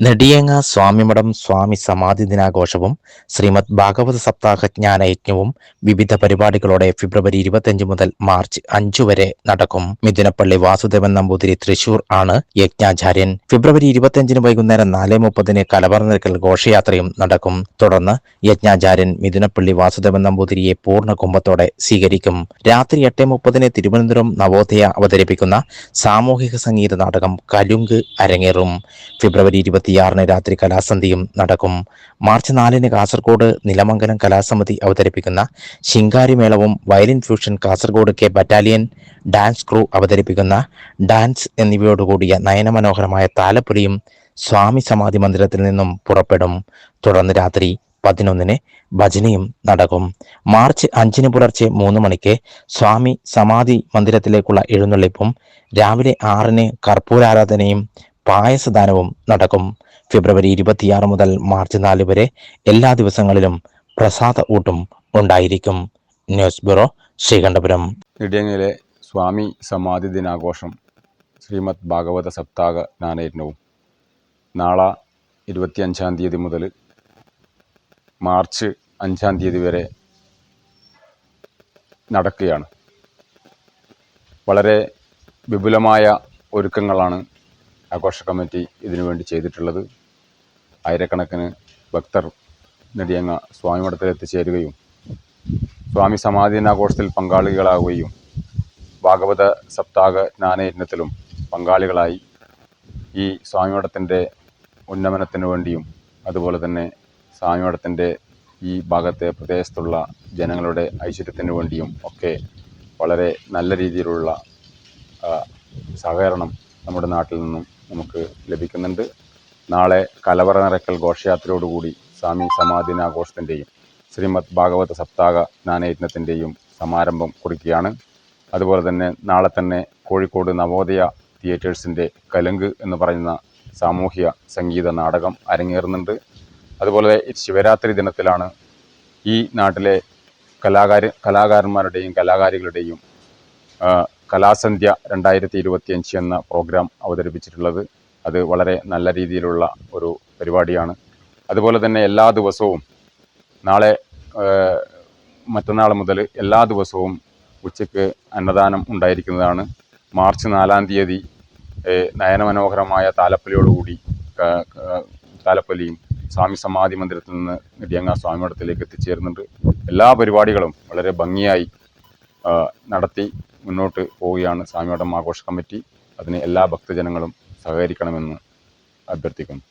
നെടിയങ്ങ സ്വാമിമഠം സ്വാമി സമാധി ദിനാഘോഷവും ശ്രീമദ് ഭാഗവത സപ്താഹ ജ്ഞാനയജ്ഞവും വിവിധ പരിപാടികളോടെ ഫെബ്രുവരി ഇരുപത്തിയഞ്ച് മുതൽ മാർച്ച് അഞ്ചു വരെ നടക്കും. മിഥുനപ്പള്ളി വാസുദേവൻ നമ്പൂതിരി തൃശൂർ ആണ് യജ്ഞാചാര്യൻ. ഫെബ്രുവരി ഇരുപത്തിയഞ്ചിന് വൈകുന്നേരം നാല് മുപ്പതിന് കലവറനിരക്കൽ ഘോഷയാത്രയും നടക്കും. തുടർന്ന് യജ്ഞാചാര്യൻ മിഥുനപ്പള്ളി വാസുദേവൻ നമ്പൂതിരിയെ പൂർണ കുംഭത്തോടെ സ്വീകരിക്കും. രാത്രി എട്ട് മുപ്പതിന് തിരുവനന്തപുരം നവോദയ അവതരിപ്പിക്കുന്ന സാമൂഹിക സംഗീത നാടകം കലുങ്ക് അരങ്ങേറും. ഫെബ്രുവരി ഇരുപത്തിയാറിന് രാത്രി കലാസന്ധിയും നടക്കും. മാർച്ച് നാലിന് കാസർഗോഡ് നിലമംഗലം കലാസമിതി അവതരിപ്പിക്കുന്ന ശിങ്കാരിമേളവും violin fusion Kasaragod K battalion dance crew അവതരിപ്പിക്കുന്ന ഡാൻസ് എന്നിവയോടുകൂടിയ നയനമനോഹരമായ താലപ്പൊലിയും സ്വാമി സമാധി മന്ദിരത്തിൽ നിന്നും പുറപ്പെടും. തുടർന്ന് രാത്രി പതിനൊന്നിന് ഭജനയും നടക്കും. മാർച്ച് അഞ്ചിന് പുലർച്ചെ മൂന്ന് മണിക്ക് സ്വാമി സമാധി മന്ദിരത്തിലേക്കുള്ള എഴുന്നള്ളിപ്പും രാവിലെ ആറിന് കർപ്പൂരാരാധനയും പായസദാനവും നടക്കും. ഫെബ്രുവരി ഇരുപത്തിയാറ് മുതൽ മാർച്ച് നാല് വരെ എല്ലാ ദിവസങ്ങളിലും പ്രസാദ ഊട്ടും ഉണ്ടായിരിക്കും. News bureau Sreekandapuram. ഇടിയങ്ങയിലെ സ്വാമി സമാധി ദിനാഘോഷം ശ്രീമദ് ഭാഗവത സപ്താഹ ജ്ഞാനയജ്ഞവും നാളെ ഇരുപത്തിയഞ്ചാം തീയതി മുതൽ മാർച്ച് അഞ്ചാം തീയതി വരെ നടക്കുകയാണ്. വളരെ വിപുലമായ ഒരുക്കങ്ങളാണ് ആഘോഷ കമ്മിറ്റി ഇതിനു വേണ്ടി ചെയ്തിട്ടുള്ളത്. ആയിരക്കണക്കിന് ഭക്തർ നെടിയങ്ങ സ്വാമി മഠത്തിൽ എത്തിച്ചേരുകയും സ്വാമി സമാധി ദിനാഘോഷത്തിൽ പങ്കാളികളാവുകയും ഭാഗവത സപ്താഹ ജ്ഞാനയജ്ഞത്തിലും പങ്കാളികളായി ഈ സ്വാമിമഠത്തിന്റെ ഉന്നമനത്തിന് വേണ്ടിയും അതുപോലെ തന്നെ സ്വാമിമഠത്തിന്റെ ഈ ഭാഗത്തെ പ്രദേശത്തുള്ള ജനങ്ങളുടെ ഐശ്വര്യത്തിന് വേണ്ടിയും ഒക്കെ വളരെ നല്ല രീതിയിലുള്ള സഹകരണം നമ്മുടെ നാട്ടിൽ നിന്നും നമുക്ക് ലഭിക്കുന്നുണ്ട്. നാളെ കലവറ നിറക്കൽ ഘോഷയാത്രയോടുകൂടി സ്വാമി സമാധിനാഘോഷത്തിന്റെയും ശ്രീമദ് ഭാഗവത സപ്താഹ ജ്ഞാനയജ്ഞത്തിന്റെയും സമാരംഭം കുറിക്കുകയാണ്. അതുപോലെ തന്നെ നാളെ തന്നെ കോഴിക്കോട് നവോദയ തിയേറ്റേഴ്സിന്റെ കലുങ്ക് എന്ന് പറയുന്ന സാമൂഹ്യ സംഗീത നാടകം അരങ്ങേറുന്നുണ്ട്. അതുപോലെ ശിവരാത്രി ദിനത്തിലാണ് ഈ നാട്ടിലെ കലാകാര കലാകാരന്മാരുടെയും കലാകാരികളുടെയും കലാസന്ധ്യ രണ്ടായിരത്തി ഇരുപത്തിയഞ്ച് എന്ന പ്രോഗ്രാം അവതരിപ്പിച്ചിട്ടുള്ളത്. അത് വളരെ നല്ല രീതിയിലുള്ള ഒരു പരിപാടിയാണ്. അതുപോലെ തന്നെ എല്ലാ ദിവസവും നാളെ മറ്റന്നാൾ മുതൽ എല്ലാ ദിവസവും ഉച്ചയ്ക്ക് അന്നദാനം ഉണ്ടായിരിക്കുന്നതാണ്. മാർച്ച് നാലാം തീയതി നയനമനോഹരമായ താലപ്പൊലിയോടുകൂടി താലപ്പലിയും സ്വാമി സമാധി മന്ദിരത്തിൽ നിന്ന് നെടിയങ്ങ സ്വാമി മഠത്തിലേക്ക് എത്തിച്ചേരുന്നുണ്ട്. എല്ലാ പരിപാടികളും വളരെ ഭംഗിയായി നടത്തി മുന്നോട്ട് പോവുകയാണ് സ്വാമിയോടം ആഘോഷ കമ്മിറ്റി. അതിന് എല്ലാ ഭക്തജനങ്ങളും സഹകരിക്കണമെന്ന് അഭ്യർത്ഥിക്കുന്നു.